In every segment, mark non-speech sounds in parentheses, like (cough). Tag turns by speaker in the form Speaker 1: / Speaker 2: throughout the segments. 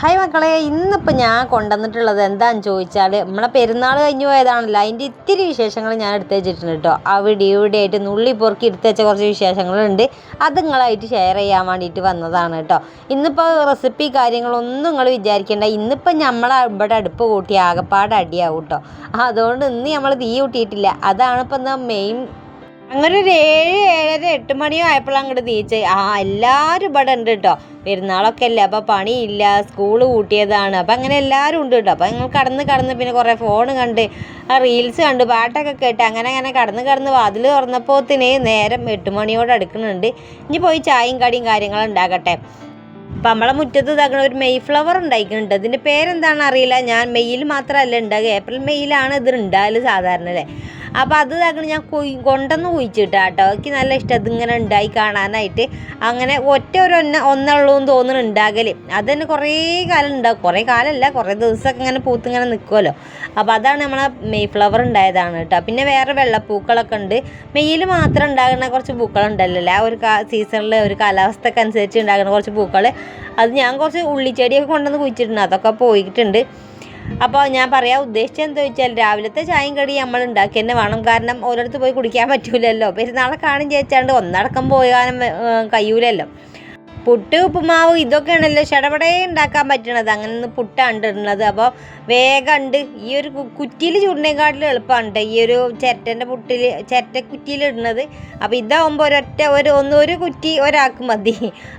Speaker 1: Hi മക്കളെ ഇന്നിപ്പോൾ ഞാൻ കൊണ്ടുവന്നിട്ടുള്ളത് എന്താണെന്ന് ചോദിച്ചാൽ നമ്മളെ പെരുന്നാൾ കഴിഞ്ഞു പോയതാണല്ലോ. അതിന്റെ ഇത്തിരി വിശേഷങ്ങൾ ഞാൻ എടുത്ത് വെച്ചിട്ടുണ്ട് കേട്ടോ. അവിടെ ഇവിടെ ആയിട്ട് നുള്ളി പൊറുക്കി എടുത്ത് വെച്ച കുറച്ച് വിശേഷങ്ങളുണ്ട്. അത് നിങ്ങളായിട്ട് ഷെയർ ചെയ്യാൻ വേണ്ടിയിട്ട് വന്നതാണ് കേട്ടോ. ഇന്നിപ്പോൾ റെസിപ്പി കാര്യങ്ങളൊന്നും നിങ്ങൾ വിചാരിക്കേണ്ട. ഇന്നിപ്പോൾ നമ്മൾ ഇവിടെ അടുപ്പ് കൂട്ടി ആകെപ്പാട് അടിയാവും കേട്ടോ. അതുകൊണ്ട് ഇന്ന് നമ്മൾ തീ കൂട്ടിയിട്ടില്ല. അതാണ് ഇപ്പം എന്താ മെയിൻ അങ്ങനെ ഒരു ഏഴ് ഏഴര എട്ട് മണിയോ ആയപ്പോഴാണ് അങ്ങോട്ട് തീച്ച് ആ എല്ലാവരും ഇവിടെ ഉണ്ട് കേട്ടോ പെരുന്നാളൊക്കെ അല്ലേ അപ്പോൾ പണിയില്ല സ്കൂൾ കൂട്ടിയതാണ് അപ്പം അങ്ങനെ എല്ലാവരും ഉണ്ട് കേട്ടോ അപ്പം ഞങ്ങൾ കടന്ന് കടന്ന് പിന്നെ കുറേ ഫോൺ കണ്ട് ആ റീൽസ് കണ്ട് പാട്ടൊക്കെ കേട്ട് അങ്ങനെ അങ്ങനെ കടന്ന് കടന്ന് വാതിൽ തുറന്നപ്പോത്തിന് നേരം എട്ട് മണിയോട് അടുക്കുന്നുണ്ട് ഇനി പോയി ചായയും കടിയും കാര്യങ്ങളും ഉണ്ടാക്കട്ടെ അപ്പം നമ്മളെ മുറ്റത്ത് ഇതാക്കണ ഒരു മെയ് ഫ്ലവർ ഉണ്ടായിക്കുന്നുണ്ട് ഇതിന്റെ പേരെന്താണെന്ന് അറിയില്ല. ഞാൻ മെയ്യിൽ മാത്രമല്ല ഉണ്ടാകുക ഏപ്രിൽ മെയ്യിലാണ് ഇത് ഉണ്ടാകൽ സാധാരണ അല്ലേ? അപ്പോൾ അത് അങ്ങനെ ഞാൻ കൊയ് കൊണ്ടുവന്ന് കുഴിച്ചിട്ടാ കേട്ടോ എനിക്ക് നല്ല ഇഷ്ടം. ഇതിങ്ങനെ ഉണ്ടായി കാണാനായിട്ട്. അങ്ങനെ ഒറ്റ ഒരു ഒന്ന ഒന്നുള്ളൂ എന്ന് തോന്നുന്നു ഉണ്ടാകൽ. അത് തന്നെ കുറേ കാലം ഉണ്ടാകും കുറേ കാലമല്ല കുറേ ദിവസമൊക്കെ ഇങ്ങനെ പൂത്ത് ഇങ്ങനെ നിൽക്കുമല്ലോ അപ്പോൾ അതാണ് നമ്മളെ മെയ് ഫ്ലവർ ഉണ്ടായതാണ് കേട്ടോ പിന്നെ വേറെ വെള്ളപ്പൂക്കളൊക്കെ ഉണ്ട്. മെയ്യിൽ മാത്രം ഉണ്ടാകുന്ന കുറച്ച് പൂക്കളുണ്ടല്ലോ ആ ഒരു സീസണിൽ ഒരു കാലാവസ്ഥക്ക് അനുസരിച്ച് ഉണ്ടാകുന്ന കുറച്ച് പൂക്കൾ അത് ഞാൻ കുറച്ച് ഉള്ളിച്ചെടിയൊക്കെ കൊണ്ടുവന്ന് കുഴിച്ചിട്ടുണ്ട്. അതൊക്കെ പോയിട്ടുണ്ട്. അപ്പോൾ ഞാൻ പറയാൻ ഉദ്ദേശിച്ചത് എന്താ വെച്ചാൽ രാവിലത്തെ ചായയും കടി നമ്മൾ ഉണ്ടാക്കി തന്നെ വേണം. കാരണം ഓരോരുത്തർ പോയി കുടിക്കാൻ പറ്റൂലല്ലോ. പെരുന്നാളെ കാണും ചേച്ചാണ്ട് ഒന്നടക്കം പോകാനും കഴിയൂലല്ലോ. പുട്ട് ഉപ്പുമാവ് ഇതൊക്കെയാണല്ലോ ചടപടേ ഉണ്ടാക്കാൻ പറ്റണത്. അങ്ങനെ ഒന്ന് പുട്ടാണ് ഇടുന്നത്. അപ്പോൾ വേഗം ഉണ്ട് ഈ ഒരു കുറ്റിയിൽ ചുരുണേക്കാട്ടിലും എളുപ്പമാണ് ഈ ഒരു ചിരട്ടന്റെ പുട്ടിൽ ചിരട്ട കുറ്റിയിൽ ഇടുന്നത്. അപ്പോൾ ഇതാവുമ്പോൾ ഒരൊറ്റ ഒരു ഒന്ന് ഒരു കുറ്റി ഒരാൾക്ക് മതി.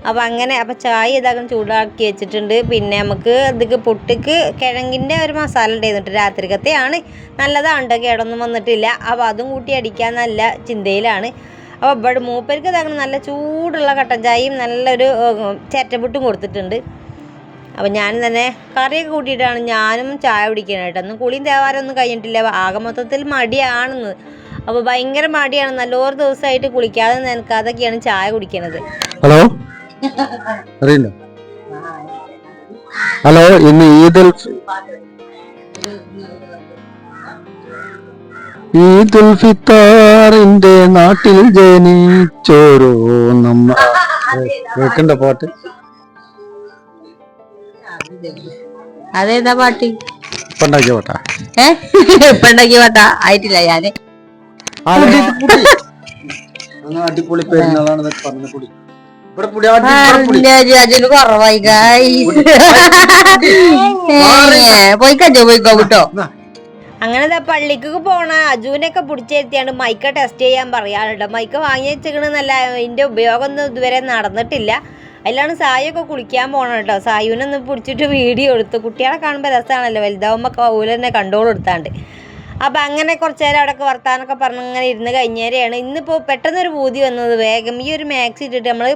Speaker 1: അപ്പോൾ അങ്ങനെ അപ്പോൾ ചായ ഇതാക്കണം ചൂടാക്കി വെച്ചിട്ടുണ്ട്. പിന്നെ നമുക്ക് ഇതൊക്കെ പുട്ടിക്ക് കിഴങ്ങിന്റെ ഒരു മസാല ഉണ്ടായിരുന്നിട്ട് രാത്രിക്കത്തെയാണ്. നല്ലതാണ് കേടൊന്നും വന്നിട്ടില്ല. അപ്പോൾ അതും കൂട്ടി അടിക്കാൻ നല്ല ചിന്തയിലാണ്. അപ്പോൾ ഇവിടെ മൂപ്പർക്ക് ഇതാക്കണം നല്ല ചൂടുള്ള കട്ടൻ ചായയും നല്ലൊരു ചേറ്റപ്പുട്ടും കൊടുത്തിട്ടുണ്ട്. അപ്പോൾ ഞാൻ തന്നെ കറിയൊക്കെ കൂട്ടിയിട്ടാണ് ഞാനും ചായ കുടിക്കുന്നത് കേട്ടോ. ഒന്നും കുളിയും തേവാരൊന്നും കഴിഞ്ഞിട്ടില്ല. ആകെ മൊത്തത്തിൽ മടിയാണെന്ന്. അപ്പോൾ ഭയങ്കര മടിയാണ്. നല്ലൊരു ദിവസമായിട്ട് കുളിക്കാതെ നനക്കാതൊക്കെയാണ് ചായ കുടിക്കുന്നത്
Speaker 2: ഹലോ? (laughs) അറിയില്ല. ഹലോ ഇന്ന് ഈദുൽ ഈദുൽ ഫിത്താറിന്റെ നാട്ടിൽ ജനിച്ചോരോ നമ്മ. കേൾക്കണ്ട പാട്ട്.
Speaker 1: അതേതാ പാട്ടി?
Speaker 2: ഇപ്പൊ ഉണ്ടാക്കിയ പാട്ടാ?
Speaker 1: ഏ? ഇപ്പൊ ഉണ്ടാക്കിയ പാട്ടാ? ആയിട്ടില്ല
Speaker 2: ഞാൻ. അടിപൊളി പെരുന്നാളാണ് പറഞ്ഞ പുടി. ഇവിടെ പുടി അടി- ഇവിടെ പുടി.
Speaker 1: അതിന് കുറവായി പോയി കജോ പോയിക്കോ കിട്ടോ അങ്ങനെ ദാ പള്ളിക്ക് പോണ അജുവിനൊക്കെ പിടിച്ചിരുത്തിയാണ് മൈക്ക ടെസ്റ്റ് ചെയ്യാൻ പറയാറുണ്ട് മൈക്ക വാങ്ങി വെച്ചിരിക്കണമെന്നല്ല ഇതിന്റെ ഉപയോഗം ഒന്നും ഇതുവരെ നടന്നിട്ടില്ല. അതിലാണ് സായൊക്കെ കുളിക്കാൻ പോകണം കേട്ടോ. സായുവിനൊന്ന് പിടിച്ചിട്ട് വീഡിയോ എടുത്തു. കുട്ടികളെ കാണുമ്പോൾ രസമാണല്ലോ വലുതാവുമ്പോൾ കൗല തന്നെ കണ്ടോൾ എടുത്താണ്ട് അപ്പം അങ്ങനെ കുറച്ച് നേരം അവിടെയൊക്കെ വർത്താനൊക്കെ പറഞ്ഞ് അങ്ങനെ ഇരുന്ന് കഴിഞ്ഞേരെയാണ്. ഇന്നിപ്പോൾ പെട്ടെന്നൊരു ബൂതി വന്നത്. വേഗം ഈ ഒരു മാക്സ് ഇട്ടിട്ട് നമ്മൾ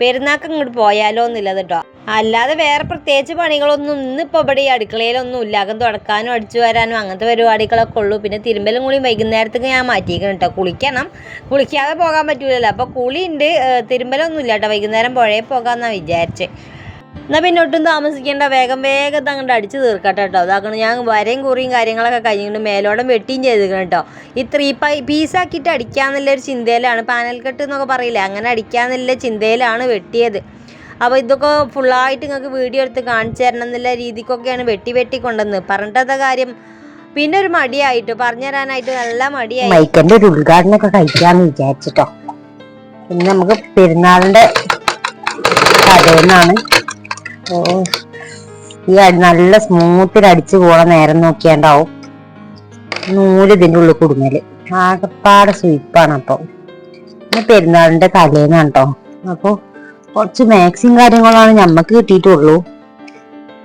Speaker 1: പെരുന്നാൾക്ക് ഇങ്ങോട്ട് പോയാലോ എന്നുള്ളത് കേട്ടോ അല്ലാതെ വേറെ പ്രത്യേകിച്ച് പണികളൊന്നും ഇന്നിപ്പോൾ ഇവിടെ ഈ അടുക്കളയിലൊന്നും ഇല്ല. അകം തുടക്കാനും അടിച്ചു വരാനും അങ്ങനത്തെ പരിപാടികളൊക്കെ ഉള്ളൂ. പിന്നെ തിരുമ്പലും കൂടി വൈകുന്നേരത്തേക്ക് ഞാൻ മാറ്റിയിരിക്കണം കേട്ടോ കുളിക്കണം. കുളിക്കാതെ പോകാൻ പറ്റൂലല്ലോ. അപ്പോൾ കുളിയുണ്ട്. തിരുമ്പലൊന്നും ഇല്ല കേട്ടോ വൈകുന്നേരം പുഴയിൽ പോകാമെന്നാണ് വിചാരിച്ചത് എന്നാൽ പിന്നെ ഒട്ടും താമസിക്കേണ്ട. വേഗം വേഗം അങ്ങോട്ട് അടിച്ച് തീർക്കട്ടെ കേട്ടോ അതാക്കണം ഞാൻ വരയും കുറിയും കാര്യങ്ങളൊക്കെ കഴിഞ്ഞിട്ട് മേലോടം വെട്ടിയും ചെയ്തിരിക്കണം കേട്ടോ ഈ ത്രീ പൈ പീസാക്കിയിട്ട് അടിക്കാന്നുള്ളൊരു ചിന്തയിലാണ്. പാനൽ കെട്ട് എന്നൊക്കെ പറയില്ലേ? അങ്ങനെ അടിക്കാന്നുള്ള ചിന്തയിലാണ് വെട്ടിയത്. അപ്പോൾ ഇതൊക്കെ ഫുള്ളായിട്ട് നിങ്ങൾക്ക് വീഡിയോ എടുത്ത് കാണിച്ചു തരണം എന്നുള്ള രീതിക്കൊക്കെയാണ് വെട്ടി വെട്ടി കൊണ്ടുവന്ന്. പറഞ്ഞിട്ടത്തെ കാര്യം പിന്നെ ഒരു മടിയായിട്ട് പറഞ്ഞു തരാനായിട്ട് നല്ല മടിയായി.
Speaker 3: മൈക്കന്റെ ഒരു ഉദ്ഘാടനമൊക്കെ കഴിക്കാമെന്ന് വിചാരിച്ചിട്ടോ. പിന്നെ നമുക്ക് പെരുന്നാളിന്റെ കടയിൽ നിന്നാണ് ഓ. ഈ നല്ല സ്മൂത്തിൽ അടിച്ചു പോണ നേരം നോക്കിയാണ്ടാവും. നൂൽ ഇതിന്റെ ഉള്ളിൽ കുടുങ്ങൽ. ആകപ്പാടെ സ്വീപ്പാണ് അപ്പൊ. പിന്നെ പെരുന്നാളിന്റെ തലേന്നാണ് കേട്ടോ അപ്പൊ കുറച്ച് മാക്സിം കാര്യങ്ങളാണ് ഞമ്മക്ക് കിട്ടിയിട്ടുള്ളൂ.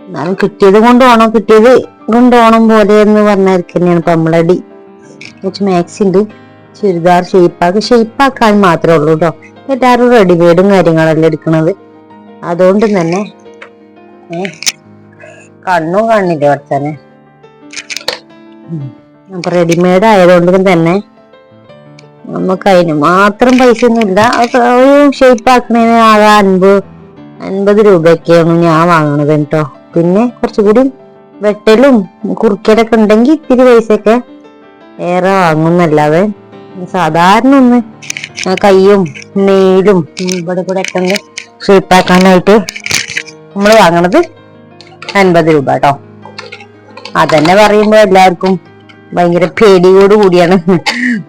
Speaker 3: എന്നാലും കിട്ടിയത് കൊണ്ട് വേണം കിട്ടിയത് കൊണ്ട് പോലെ എന്ന് പറഞ്ഞായിരിക്കും തന്നെയാണ് ഇപ്പൊ നമ്മളടി കുറച്ച് മാക്സി ഉണ്ട് ചുരിദാർ ഷെയ്പ്പാക്കി ഷെയ്പ്പാക്കാൻ മാത്രമേ ഉള്ളൂ കേട്ടോ എല്ലാവരും റെഡിമെയ്ഡും കാര്യങ്ങളെല്ലാം എടുക്കുന്നത് അതുകൊണ്ട് തന്നെ ഏ കണ്ണും കാണില്ല കുറച്ചനെ അപ്പൊ റെഡിമെയ്ഡ് ആയതുകൊണ്ട് തന്നെ നമുക്ക് അതിന് മാത്രം പൈസ ഒന്നും ഇല്ല ഒരു ഷേപ്പ് ആക്കണേന് ആകെ അൻപത് അൻപത് രൂപയൊക്കെയാണ് ഞാൻ വാങ്ങണത് കേട്ടോ. പിന്നെ കുറച്ചുകൂടി വെട്ടലും കുറുക്കലൊക്കെ ഉണ്ടെങ്കിൽ ഇത്തിരി പൈസയൊക്കെ ഏറെ വാങ്ങുന്നല്ലാതെ സാധാരണ ഒന്ന് കയ്യും നെയിലും ഇവിടെ കൂടെ ഒക്കെ ഷേപ്പാക്കാനായിട്ട് നമ്മൾ വാങ്ങണത് അൻപത് രൂപ കേട്ടോ അതന്നെ പറയുമ്പോ എല്ലാവർക്കും ഭയങ്കര പേടിയോട് കൂടിയാണ്.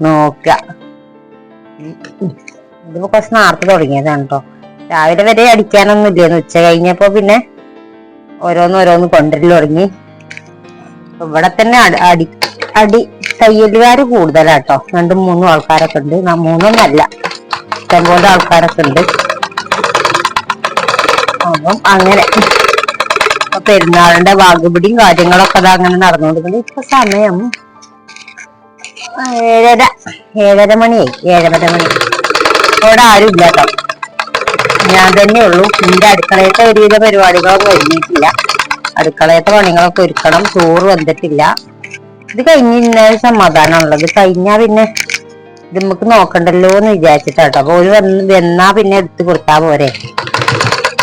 Speaker 3: നോക്ക. ഇതിപ്പോ കുറച്ച് നേരത്തെ തുടങ്ങിയതാണ് കേട്ടോ രാവിലെ വരെ അടിക്കാനൊന്നും ഇല്ലായിരുന്നു ഉച്ച കഴിഞ്ഞപ്പോ പിന്നെ ഓരോന്ന് ഓരോന്ന് കൊണ്ടുവരൽ തുടങ്ങി. ഇവിടെ തന്നെ അടി- അടി തയ്യലുകാർ കൂടുതലാട്ടോ രണ്ടും മൂന്നും ആൾക്കാരൊക്കെ ഉണ്ട്. മൂന്നൊന്നല്ല. ഇഷ്ടംപോലെ ആൾക്കാരൊക്കെ ഉണ്ട്. അപ്പം അങ്ങനെ പെരുന്നാളിന്റെ വാഗുപിടിയും കാര്യങ്ങളൊക്കെ അത് അങ്ങനെ നടന്നുകൊണ്ടിരിക്കുന്നത് ഇപ്പൊ സമയം ഏഴര ഏഴര മണിയായി ഏഴര മണി. അവിടെ ആരും ഇല്ല കേട്ടോ. ഞാൻ തന്നെ ഉള്ളൂ. എന്റെ അടുക്കളയത്തെ ഒരുവിധ പരിപാടികളൊന്നും ഒരുങ്ങിയിട്ടില്ല അടുക്കളയത്തെ പണികളൊക്കെ ഒരുക്കണം. ചോറ് വന്നിട്ടില്ല. ഇത് കഴിഞ്ഞ് ഇന്ന സമാധാനമുള്ളത് കഴിഞ്ഞാ പിന്നെ ഇത് നമുക്ക് നോക്കണ്ടല്ലോ എന്ന് വിചാരിച്ചിട്ടാട്ടോ. അപ്പൊ ഒരു വന്ന് വന്നാ പിന്നെ എടുത്തു കൊടുത്താ പോരെ.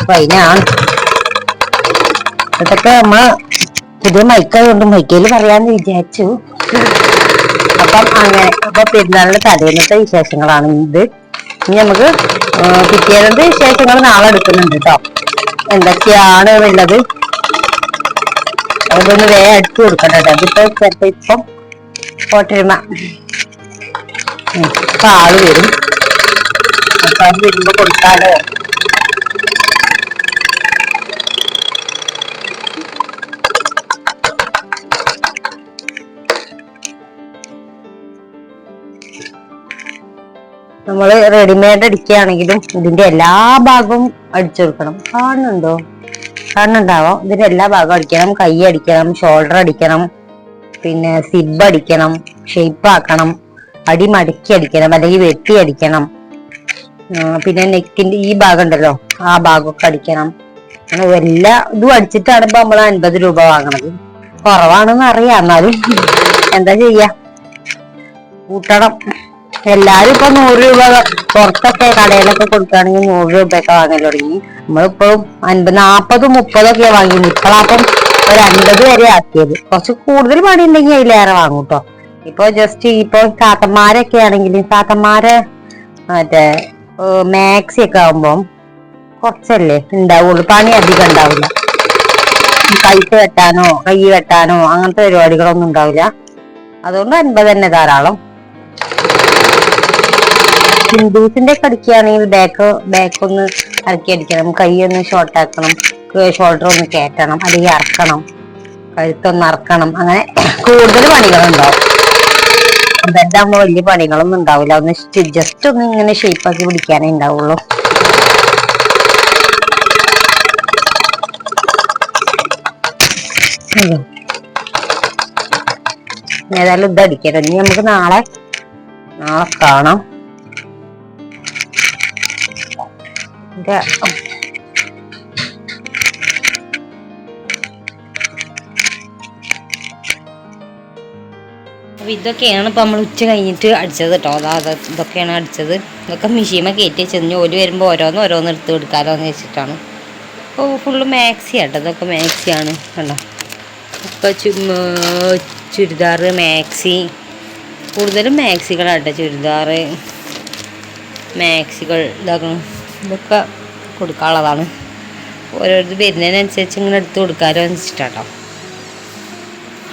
Speaker 3: അപ്പൊ അതിനാണ് ഇതൊക്കെ നമ്മ പുതിയ മൈക്കായതുകൊണ്ട് മൈക്കയിൽ പറയാന്ന് വിചാരിച്ചു. അപ്പം അങ്ങനെ അപ്പൊ പെരുന്നാളിന്റെ തലേന്നത്തെ വിശേഷങ്ങളാണ് ഇത്. ഇനി നമുക്ക് പിറ്റേന്നത്തെ വിശേഷങ്ങൾ നാളെ എടുക്കുന്നുണ്ട് കേട്ടോ എന്തൊക്കെയാണ് ഉള്ളത്? അതൊന്ന് വേ അടിച്ചു കൊടുക്കണ്ട അതിപ്പോ ചിലപ്പോ ഇപ്പം ഹോട്ടലിമ ഇപ്പൊ ആൾ വരും. അപ്പൊ അത് വരുമ്പോ കൊടുക്കാലോ? നമ്മൾ റെഡിമെയ്ഡ് അടിക്കുകയാണെങ്കിലും ഇതിന്റെ എല്ലാ ഭാഗവും അടിച്ചു കൊടുക്കണം. കാണുന്നുണ്ടോ? കാണുന്നുണ്ടാവോ. ഇതിന്റെ എല്ലാ ഭാഗവും അടിക്കണം. കൈ അടിക്കണം ഷോൾഡർ അടിക്കണം പിന്നെ സിബ് അടിക്കണം ഷേപ്പ് ആക്കണം അടി മടക്കി അടിക്കണം അല്ലെങ്കിൽ വെട്ടി അടിക്കണം. പിന്നെ നെക്കിന്റെ ഈ ഭാഗം ഉണ്ടല്ലോ ആ ഭാഗമൊക്കെ അടിക്കണം. അങ്ങനെ എല്ലാ ഇതും അടിച്ചിട്ടാണ് ഇപ്പൊ നമ്മൾ അൻപത് രൂപ വാങ്ങണത്. കുറവാണെന്ന് അറിയാം എന്നാലും എന്താ ചെയ്യാ? കൂട്ടണം. എല്ലാരും ഇപ്പൊ നൂറ് രൂപ പുറത്തൊക്കെ കടയിലൊക്കെ കൊടുക്കുകയാണെങ്കിൽ നൂറ് രൂപയൊക്കെ വാങ്ങൽ തുടങ്ങി. നമ്മളിപ്പോഴും അൻപത് നാപ്പതും മുപ്പതൊക്കെ വാങ്ങിയത്. ഇപ്പോഴാപ്പം ഒരു അൻപത് വരെ ആക്കിയത്. കുറച്ച് കൂടുതൽ പണി ഉണ്ടെങ്കിൽ അതിലേറെ വാങ്ങും കേട്ടോ. ഇപ്പൊ ജസ്റ്റ് ഇപ്പൊ താത്തന്മാരൊക്കെ ആണെങ്കിൽ താത്തന്മാരെ മറ്റേ മാക്സി ഒക്കെ ആകുമ്പം കുറച്ചല്ലേ ഉണ്ടാവുള്ളൂ. പണി അധികം ഉണ്ടാവില്ല. കൈക്ക് വെട്ടാനോ കൈ വെട്ടാനോ അങ്ങനത്തെ പരിപാടികളൊന്നും ഉണ്ടാവില്ല. അതുകൊണ്ട് അൻപത് തന്നെ ധാരാളം. ഹിന്ദുസിന്റെ ഒക്കെ അടിക്കുകയാണെങ്കിൽ ബാക്ക് ബാക്ക് ഒന്ന് ഇറക്കി അടിക്കണം. കൈ ഒന്ന് ഷോർട്ട് ആക്കണം. ഷോൾഡർ ഒന്ന് കയറ്റണം. അല്ലെങ്കിൽ ഇറക്കണം. കഴുത്തൊന്ന് ഇറക്കണം. അങ്ങനെ കൂടുതൽ പണികളുണ്ടാവും ബെഡാകുമ്പോൾ വലിയ പണികളൊന്നും ഉണ്ടാവില്ല. ഒന്ന് ജസ്റ്റ് ഒന്ന് ഇങ്ങനെ ഷേപ്പ് ആക്കി പിടിക്കാനേ ഉണ്ടാവുള്ളൂ. ഏതായാലും ഇത് അടിക്കരുത് ഇനി നമുക്ക് നാളെ നാളെ കാണാം. ഇത്
Speaker 1: അപ്പോൾ ഇതൊക്കെയാണ് ഇപ്പോൾ നമ്മൾ ഉച്ച കഴിഞ്ഞിട്ട് അടിച്ചത് കേട്ടോ. അതാ ഇതൊക്കെയാണ് അടിച്ചത്. ഇതൊക്കെ മെഷീമ കയറ്റി വെച്ചത്. ഓൽ വരുമ്പോൾ ഓരോന്ന് ഓരോന്ന് എടുത്ത് കൊടുക്കാലോ എന്ന് വെച്ചിട്ടാണ്. അപ്പോൾ ഫുള്ള് മാക്സി ആട്ടോ. ഇതൊക്കെ മാക്സിയാണ് കണ്ടോ. ഇപ്പോൾ ചു ചുരിദാർ മാക്സി. കൂടുതലും മാക്സികളാട്ടോ. ചുരിദാർ മാക്സികൾ ഇതാക്കണം ഇതൊക്കെ കൊടുക്കാനുള്ളതാണ്. ഓരോരുത്തർ വരുന്നതിനനുസരിച്ച് ഇങ്ങനെ എടുത്ത് കൊടുക്കാലോ എന്ന്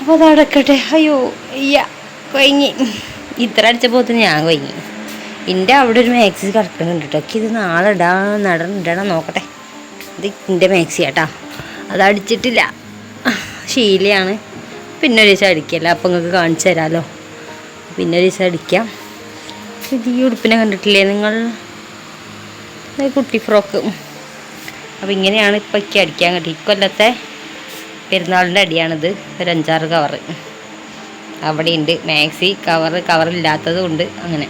Speaker 1: അപ്പോൾ അത് അടക്കട്ടെ. അയ്യോ അയ്യ കൊയങ്ങി. ഇത്ര അടിച്ചപ്പോൾ ഞാൻ കൊയങ്ങി. എന്റെ അവിടെ ഒരു മാക്സി കിടക്കുന്നുണ്ട് കേട്ടോ ഇത് നാളെ ഇടാ നടൻ നോക്കട്ടെ. ഇത് എന്റെ മാക്സി ആട്ടാ. അത് അടിച്ചിട്ടില്ല. ശീലയാണ്. പിന്നെ ഒരു ദിവസം അടിക്കല്ല. അപ്പം നിങ്ങൾക്ക് കാണിച്ചു തരാമല്ലോ പിന്നെ ഒരു ദിവസം അടിക്കാം. ഇത് ഈ ഉടുപ്പിനെ കണ്ടിട്ടില്ലേ നിങ്ങൾ? കുട്ടി ഫ്രോക്ക്. അപ്പോൾ ഇങ്ങനെയാണ് ഇപ്പോൾ ഒക്കെ അടിക്കാൻ കിട്ടി ഇക്കൊല്ലത്തെ പെരുന്നാളിന്റെ അടിയാണിത്. ഒരു അഞ്ചാറ് കവറ് അവിടെയുണ്ട് മാക്സി കവർ കവറില്ലാത്തതും ഉണ്ട് അങ്ങനെ.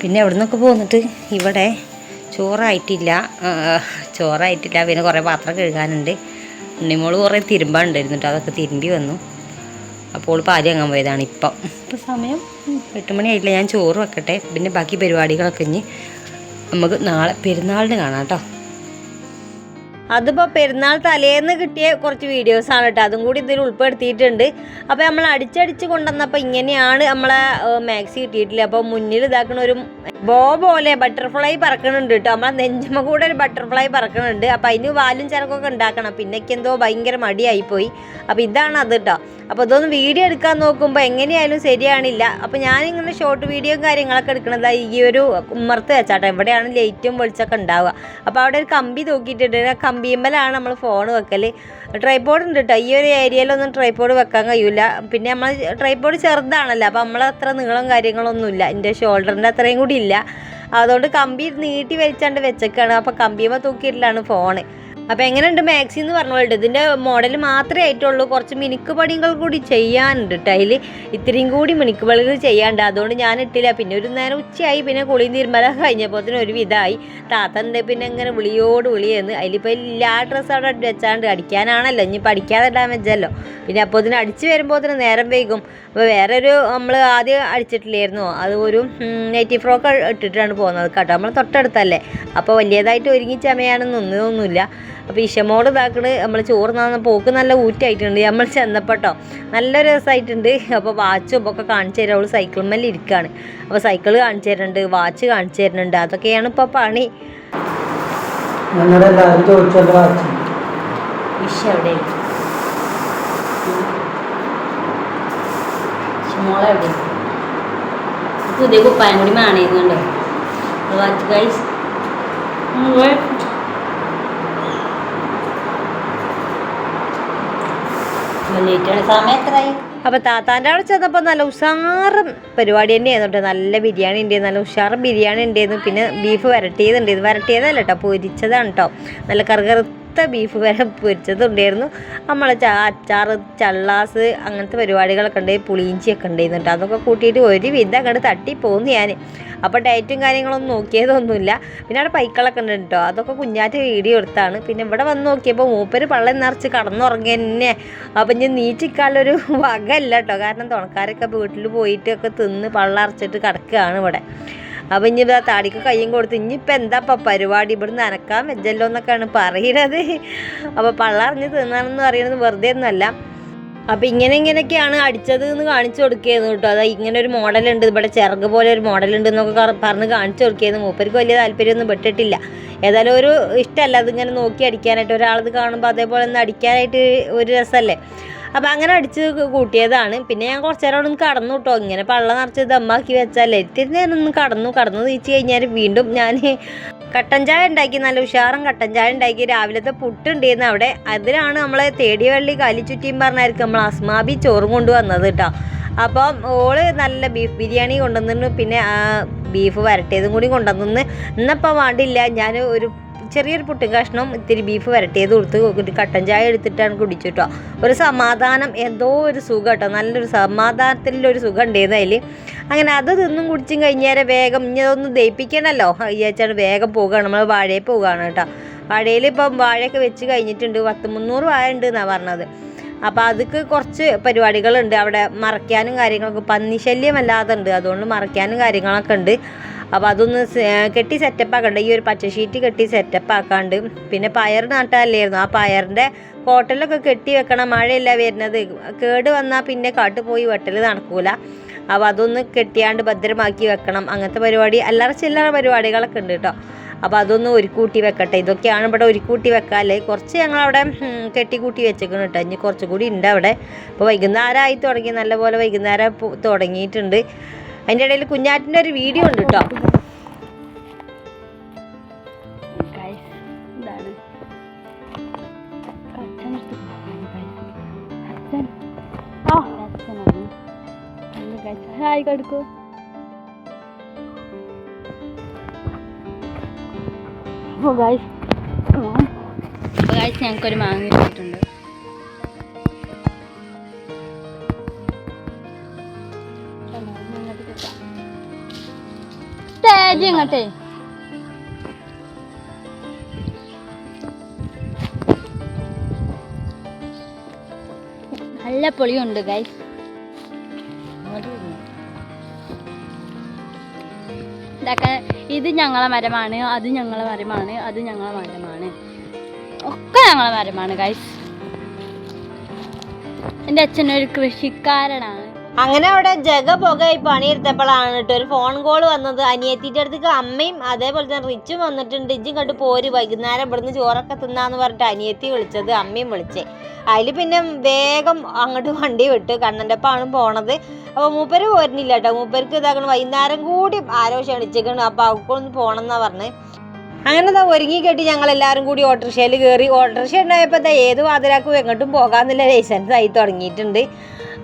Speaker 1: പിന്നെ അവിടെ നിന്നൊക്കെ പോന്നിട്ട്? ഇവിടെ ചോറായിട്ടില്ല. ചോറായിട്ടില്ല. പിന്നെ കുറേ പാത്രം കഴുകാനുണ്ട്. ഉണ്ണിമോൾ കുറേ തിരുമ്പാനുണ്ടായിരുന്നു അതൊക്കെ തിരുമ്പി വന്നു. അപ്പോൾ പാൽ അങ്ങനെ പോയതാണ് ഇപ്പം. ഇപ്പം സമയം എട്ട് മണിയായിട്ടില്ല ഞാൻ ചോറ് വെക്കട്ടെ. പിന്നെ ബാക്കി പരിപാടികളൊക്കെ ഇനി നമുക്ക് നാളെ പെരുന്നാളിന് കാണാം കേട്ടോ. അതിപ്പോൾ പെരുന്നാൾ തലേന്ന് കിട്ടിയ കുറച്ച് വീഡിയോസ് ആണ് കേട്ടോ. അതും കൂടി ഇതിൽ ഉൾപ്പെടുത്തിയിട്ടുണ്ട്. അപ്പോൾ നമ്മൾ അടിച്ചടിച്ച് കൊണ്ടുവന്നപ്പോൾ ഇങ്ങനെയാണ് നമ്മളെ മാക്സി കിട്ടിയിട്ടില്ല? അപ്പോൾ മുന്നിൽ ഇതാക്കണ ഒരു ബോ പോലെ ബട്ടർഫ്ലൈ പറക്കണുണ്ട് കേട്ടോ നമ്മളെ നെഞ്ചമ്മ കൂടെ ഒരു ബട്ടർഫ്ലൈ പറക്കണുണ്ട്. അപ്പം അതിന് വാലും ചിലക്കൊക്കെ ഉണ്ടാക്കണം. പിന്നേക്ക് എന്തോ ഭയങ്കര മടിയായിപ്പോയി അപ്പം ഇതാണ് അത് കേട്ടോ അപ്പോൾ ഇതൊന്ന് വീഡിയോ എടുക്കാൻ നോക്കുമ്പോൾ എങ്ങനെയായാലും ശരിയാണില്ല. അപ്പോൾ ഞാനിങ്ങനെ ഷോർട്ട് വീഡിയോയും കാര്യങ്ങളൊക്കെ എടുക്കണത് ഈ ഒരു ഉമ്മർത്ത് വെച്ചാട്ടോ. എവിടെയാണ് ലൈറ്റും വെളിച്ചൊക്കെ ഉണ്ടാവുക. അപ്പോൾ അവിടെ ഒരു കമ്പി തൂക്കിയിട്ടുണ്ട് ആ കമ്പിയമ്മലാണ് നമ്മൾ ഫോൺ വെക്കൽ ട്രൈപ്പോഡ് ഉണ്ട് കേട്ടോ ഈ ഒരു ഏരിയയിലൊന്നും ട്രൈപോഡ് വെക്കാൻ കഴിയില്ല പിന്നെ നമ്മൾ ട്രൈപോഡ് ചെറുതാണല്ലോ അപ്പോൾ നമ്മളത്ര നീളം കാര്യങ്ങളൊന്നുമില്ല. എന്റെ ഷോൾഡറിന്റെ അത്രയും കൂടി ഇല്ല. അതുകൊണ്ട് കമ്പി നീട്ടി വലിച്ചാണ്ട് വെച്ചേക്കാണ്. അപ്പോൾ കമ്പിയുമ്പോൾ തൂക്കിയിട്ടില്ലാണ് ഫോണ് അപ്പോൾ എങ്ങനെയുണ്ട് മാക്സി എന്ന് പറഞ്ഞോളൂ ഇതിന്റെ മോഡൽ മാത്രമേ ആയിട്ടുള്ളൂ. കുറച്ച് മിനുക്ക് പണികൾ കൂടി ചെയ്യാനുണ്ട് കേട്ടോ അതിൽ ഇത്രയും കൂടി മിനുക്ക് പണികൾ ചെയ്യാണ്ട് അതുകൊണ്ട് ഞാൻ ഇട്ടില്ല. പിന്നെ ഒരു നേരം ഉച്ചയായി. പിന്നെ കുളിയും തിരുമല കഴിഞ്ഞപ്പോൾ തന്നെ ഒരു വിധമായി താത്തന്റെ പിന്നെ ഇങ്ങനെ വിളിയോട് വിളിയെന്ന്. അതിലിപ്പോൾ എല്ലാ ഡ്രസ്സ് അവിടെ വെച്ചാണ്ട് അടിക്കാനാണല്ലോ. ഇനി പഠിക്കാതെ ഇടാൻ വെച്ചല്ലോ. പിന്നെ അപ്പോൾ ഇതിന് അടിച്ച് വരുമ്പോൾ തന്നെ നേരം വൈകും. അപ്പോൾ വേറെ ഒരു നമ്മൾ ആദ്യം അടിച്ചിട്ടില്ലായിരുന്നു. അത് ഒരു നെറ്റി ഫ്രോക്ക് ഇട്ടിട്ടാണ് പോകുന്നത് കേട്ടോ. നമ്മൾ തൊട്ടടുത്തല്ലേ. അപ്പോൾ വലിയതായിട്ട് ഒരുങ്ങി ചമയാനൊന്നും ഒന്നുമില്ല. അപ്പോൾ ഇഷമോട് ഇതാക്കണ് നമ്മൾ ചോറ് നാന്ന പോക്ക് നല്ല ഊറ്റായിട്ടുണ്ട്. നമ്മൾ ചെന്നപ്പോട്ടോ നല്ല രസമായിട്ടുണ്ട് അപ്പോൾ വാച്ചും ഒക്കെ കാണിച്ചു തരാം. അവൾ സൈക്കിളിന്മേൽ ഇരിക്കുകയാണ് അപ്പോൾ സൈക്കിൾ കാണിച്ചു തരുന്നുണ്ട് വാച്ച് കാണിച്ചു തരുന്നുണ്ട്. അതൊക്കെയാണ് ഇപ്പോൾ പണി. ഇഷ എവിടെ? മോളെ എവിടെ? പുതിയ കുപ്പായം കൂടി മാണയുന്നുണ്ടോ വാച്ച് ഗൈസ് സമയം എത്രയായി? അപ്പൊ താത്താന്റെ അവിടെ ചെന്നപ്പോൾ നല്ല ഉഷാറും പരിപാടി തന്നെയായിരുന്നു കേട്ടോ. നല്ല ബിരിയാണി ഉണ്ടായിരുന്നു നല്ല ഉഷാറും ബിരിയാണി ഉണ്ടായിരുന്നു. പിന്നെ ബീഫ് വരട്ടിയതുണ്ടായിരുന്നു വരട്ടിയതല്ല കേട്ടോ പൊരിച്ചതാണ് കേട്ടോ. നല്ല കറുകറുത്ത ബീഫ് വരെ പൊരിച്ചതുണ്ടായിരുന്നു. നമ്മളെ അച്ചാർ ചള്ളാസ് അങ്ങനത്തെ പരിപാടികളൊക്കെ ഉണ്ട് പുളിയിഞ്ചിയൊക്കെ ഉണ്ടായിരുന്നു അതൊക്കെ കൂട്ടിയിട്ട് ഒരു വിധം അങ്ങോട്ട് തട്ടി പോന്നു ഞാൻ അപ്പോൾ ഡയറ്റും കാര്യങ്ങളൊന്നും നോക്കിയതൊന്നുമില്ല. പിന്നെ അവിടെ പൈക്കളൊക്കെ ഉണ്ട് കേട്ടോ അതൊക്കെ കുഞ്ഞാറ്റ് വീഡിയോ എടുത്താണ്. പിന്നെ ഇവിടെ വന്ന് നോക്കിയപ്പോൾ മൂപ്പര് പള്ളം നിറച്ച് കടന്നുറങ്ങി തന്നെ. അപ്പം ഞാൻ നീറ്റിക്കാലൊരു വകല്ല കേട്ടോ കാരണം തുണക്കാരൊക്കെ വീട്ടിൽ പോയിട്ടൊക്കെ തിന്ന് പള്ളം അറച്ചിട്ട് കിടക്കുകയാണ് ഇവിടെ. അപ്പം ഇനി ഇതാ താടിക്ക് കയ്യും കൊടുത്ത് ഇനിയിപ്പോൾ എന്താ ഇപ്പം പരിപാടി? ഇവിടുന്ന് അനക്കാൻ വെച്ചല്ലോ എന്നൊക്കെയാണ് പറയണത് അപ്പോൾ പള്ളറിഞ്ഞ് തിന്നാണെന്ന് പറയുന്നത് വെറുതെ ഒന്നുമല്ല അപ്പം ഇങ്ങനെ ഇങ്ങനെയൊക്കെയാണ് അടിച്ചത് എന്ന് കാണിച്ചു കൊടുക്കുകയായിരുന്നു കേട്ടോ. അതാ ഇങ്ങനെ ഒരു മോഡലുണ്ട്. ഇവിടെ ചിറക് പോലെ ഒരു മോഡലുണ്ട് എന്നൊക്കെ കറ- പറഞ്ഞ് കാണിച്ചു കൊടുക്കുകയായിരുന്നു. മൂപ്പർക്ക് വലിയ താല്പര്യമൊന്നും പെട്ടിട്ടില്ല. ഏതായാലും ഒരു ഇഷ്ടമല്ല അതിങ്ങനെ നോക്കി അടിക്കാനായിട്ട്. ഒരാളത് കാണുമ്പോൾ അതേപോലെ ഒന്ന് അടിക്കാനായിട്ട് ഒരു രസമല്ലേ? അപ്പം അങ്ങനെ അടിച്ച് കൂട്ടിയതാണ്. പിന്നെ ഞാൻ കുറച്ച് നേരം അവിടെ നിന്ന് കടന്നു കേട്ടോ ഇങ്ങനെ പള്ള നിറച്ച് ദമ്മാക്കി വെച്ചാലേ ഇത്തിരി നേരം ഒന്ന് കടന്നു. കടന്നു തീച്ച് കഴിഞ്ഞാൽ വീണ്ടും ഞാൻ കട്ടൻ ചായ ഉണ്ടാക്കി. നല്ല ഉഷാറും കട്ടൻ ചായ ഉണ്ടാക്കി. രാവിലത്തെ പുട്ടുണ്ടായിരുന്നു അവിടെ. അതിലാണ് നമ്മളെ കാലി കാലിച്ചുറ്റിയും പറഞ്ഞായിരിക്കും നമ്മൾ അസ്മാബി ചോറും കൊണ്ടുവന്നത് കേട്ടോ അപ്പം ഓൾ നല്ല ബീഫ് ബിരിയാണി കൊണ്ടുവന്നിരുന്നു. പിന്നെ ബീഫ് വരട്ടിയതും കൂടി കൊണ്ടുവന്നു ഇന്നപ്പം വേണ്ടില്ല. ഞാൻ ഒരു ചെറിയൊരു പുട്ടും കഷ്ണം ഇത്തിരി ബീഫ് വരട്ടിയത് കൊടുത്ത് ഒരു കട്ടൻ ചായ എടുത്തിട്ടാണ് കുടിച്ചു കേട്ടോ ഒരു സമാധാനം എന്തോ ഒരു സുഖം കേട്ടോ നല്ലൊരു സമാധാനത്തിലൊരു സുഖം ഉണ്ടായിരുന്നു അതിൽ അങ്ങനെ അത് തിന്നും കുടിച്ചും കഴിഞ്ഞേരം വേഗം ഇനി അതൊന്നും ദയിപ്പിക്കണമല്ലോ അയ്യാച്ചാണ് വേഗം പോകുകയാണ് നമ്മൾ വാഴയിൽ പോകുകയാണ് കേട്ടോ. വാഴയിൽ ഇപ്പം വാഴയൊക്കെ വെച്ച് കഴിഞ്ഞിട്ടുണ്ട്. പത്ത് മുന്നൂറ് വാഴ ഉണ്ട് എന്നാണ് പറഞ്ഞത്. അപ്പോൾ അതൊക്കെ കുറച്ച് പരിപാടികളുണ്ട്. അവിടെ മറയ്ക്കാനും കാര്യങ്ങളൊക്കെ പന്നിശല്യം അല്ലാതെ ഉണ്ട് അതുകൊണ്ട് മറയ്ക്കാനും കാര്യങ്ങളൊക്കെ ഉണ്ട്. അപ്പോൾ അതൊന്ന് കെട്ടി സെറ്റപ്പ് ആക്കണ്ട. ഈ ഒരു പച്ച ഷീറ്റ് കെട്ടി സെറ്റപ്പ് ആക്കാണ്ട്. പിന്നെ പയർ നട്ടല്ലായിരുന്നു ആ പയറിന്റെ കോട്ടലൊക്കെ കെട്ടി വെക്കണം മഴയല്ല വരുന്നത്. കേട് വന്നാൽ പിന്നെ കാട്ടു പോയി വെട്ടൽ നടക്കൂല. അപ്പോൾ അതൊന്ന് കെട്ടിയാണ്ട് ഭദ്രമാക്കി വെക്കണം. അങ്ങനത്തെ പരിപാടി അല്ലറ ചില്ലറ പരിപാടികളൊക്കെ ഉണ്ട് കേട്ടോ അപ്പോൾ അതൊന്ന് ഒരുക്കൂട്ടി വെക്കട്ടെ. ഇതൊക്കെയാണ് ഇവിടെ ഒരുക്കൂട്ടി വെക്കാല്ലേ കുറച്ച് ഞങ്ങളവിടെ കെട്ടിക്കൂട്ടി വെച്ചേക്കണം കേട്ടോ ഇനി കുറച്ചുകൂടി ഉണ്ട് അവിടെ അപ്പോൾ വൈകുന്നേരമായി തുടങ്ങി. നല്ലപോലെ വൈകുന്നേരം തുടങ്ങിയിട്ടുണ്ട്. അതിന്റെ ഇടയിൽ കുഞ്ഞാറ്റിന്റെ ഒരു വീഡിയോ ഉണ്ട് കേട്ടോ.
Speaker 4: ഹായ് ഗൈസ് ഗായ്സ് ഞങ്ങൾക്കൊരു മാങ്ങ കിട്ടിയിട്ടുണ്ട്. ഇങ്ങോട്ടേ നല്ല പൊളിയുണ്ട് ഗൈസ് ഇത് ഞങ്ങളെ മരമാണ് അത് ഞങ്ങളെ മരമാണ് അത് ഞങ്ങളെ മരമാണ്. ഒക്കെ ഞങ്ങളെ മരമാണ് ഗൈസ് എന്റെ അച്ഛനൊരു കൃഷിക്കാരനാണ്.
Speaker 1: അങ്ങനെ അവിടെ ജഗ പുകയായി പണിയെടുത്തപ്പോഴാണ് കേട്ടോ ഒരു ഫോൺ കോൾ വന്നത്. അനിയത്തിന്റെ അടുത്തേക്ക് അമ്മയും അതേപോലെ തന്നെ റിച്ചും വന്നിട്ടുണ്ട്. ഇജ്ജും കണ്ട് പോര് വൈകുന്നേരം ഇവിടുന്ന് ചോറൊക്കെ തിന്നാന്ന് പറഞ്ഞിട്ട് അനിയത്തി വിളിച്ചത് അമ്മയും വിളിച്ചേ. അതിൽ പിന്നെ വേഗം അങ്ങോട്ട് വണ്ടി വിട്ട് കണ്ണന്റെ ഒപ്പമാണ് പോണത്. അപ്പോൾ മൂപ്പര് പോരുന്നില്ല കേട്ടോ. മൂപ്പർക്ക് ഇതാക്കണം വൈകുന്നേരം കൂടി ആരോ ക്ഷണിച്ചേക്കണം അപ്പോൾ അവൾക്കൊന്ന് പോകണം എന്നാണ് പറഞ്ഞത് അങ്ങനെ ദാ ഒരുങ്ങി കെട്ടി ഞങ്ങൾ എല്ലാവരും കൂടി ഓട്ടോറിക്ഷയിൽ കയറി. ഓട്ടോറിക്ഷ ഉണ്ടായപ്പോൾ ദാ ഏത് വാതിലാക്കും എങ്ങോട്ടും പോകാമെന്നുള്ള ലൈസൻസ് ആയി തുടങ്ങിയിട്ടുണ്ട്.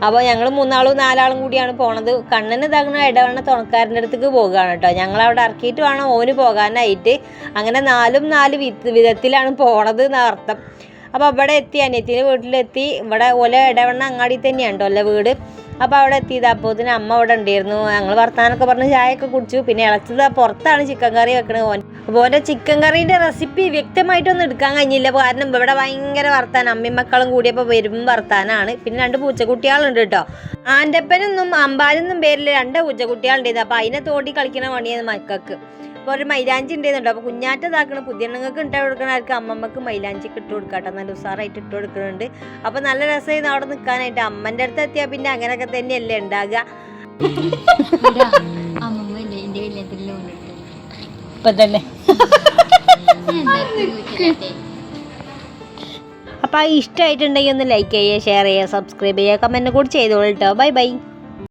Speaker 1: അപ്പോൾ ഞങ്ങൾ മൂന്നാളും നാലാളും കൂടിയാണ് പോണത്. കണ്ണന് തകണ ഇടവണ്ണ തുണക്കാരന്റെ അടുത്തേക്ക് പോകുകയാണ് കേട്ടോ. ഞങ്ങൾ അവിടെ ഇറക്കിയിട്ട് വേണം ഓന് പോകാനായിട്ട്. അങ്ങനെ നാലും നാല് വിധ വിധത്തിലാണ് പോണത് എന്നർത്ഥം അപ്പോൾ അവിടെ എത്തി അനിയത്തിന്റെ വീട്ടിലെത്തി. ഇവിടെ ഓല ഇടവണ്ണ അങ്ങാടി തന്നെയാണ് കേട്ടോ അല്ലേ വീട്. അപ്പോൾ അവിടെ എത്തിയത്. അപ്പോൾ അമ്മ അവിടെ ഉണ്ടായിരുന്നു. ഞങ്ങൾ വർത്താനൊക്കെ പറഞ്ഞ് ചായയൊക്കെ കുടിച്ചു. പിന്നെ ഇളച്ചത് പുറത്താണ് ചിക്കൻ കറി വെക്കണത്. ഓൻ അപ്പോൾ ഓന്റെ ചിക്കൻ കറീന്റെ റെസിപ്പി വ്യക്തമായിട്ടൊന്നും എടുക്കാൻ കഴിഞ്ഞില്ല. കാരണം ഇവിടെ ഭയങ്കര വർത്താനം. അമ്മയും മക്കളും കൂടിയപ്പോൾ വരും വർത്താനാണ്. പിന്നെ രണ്ട് പൂച്ചക്കുട്ടികളുണ്ട് കേട്ടോ. ആന്റെപ്പനൊന്നും അമ്പാനൊന്നും പേരിൽ രണ്ട് പൂച്ചക്കുട്ടികളുണ്ടായിരുന്നു അപ്പോൾ അതിനെ തോട്ടി കളിക്കണ പണിയാണ് മക്കൾക്ക്. അപ്പോൾ ഒരു മൈലാഞ്ചി ഉണ്ടായിരുന്നുണ്ട് അപ്പോൾ കുഞ്ഞാറ്റ ഇതാക്കണ. പുതിയണ്ണങ്ങൾക്ക് ഇട്ട് കൊടുക്കണവർക്ക് അമ്മമ്മക്ക് മൈലാഞ്ചി ഇട്ട് കൊടുക്കാട്ടോ. നല്ല ഉസാറായിട്ട് ഇട്ട് കൊടുക്കുന്നുണ്ട് അപ്പോൾ നല്ല രസമായിരുന്നു അവിടെ നിൽക്കാനായിട്ട് അമ്മന്റെ അടുത്ത് എത്തിയാൽ പിന്നെ അങ്ങനെയൊക്കെ തന്നെയല്ലേ ഉണ്ടാകുക ഇപ്പൊ തന്നെ അപ്പോൾ ഇഷ്ടമായിട്ടുണ്ടെങ്കിൽ ഒന്ന് ലൈക്ക് ചെയ്യുക ഷെയർ ചെയ്യുക സബ്സ്ക്രൈബ് ചെയ്യുക കമന്റ് കൂടി ചെയ്തോളൂ കേട്ടോ ബൈ ബൈ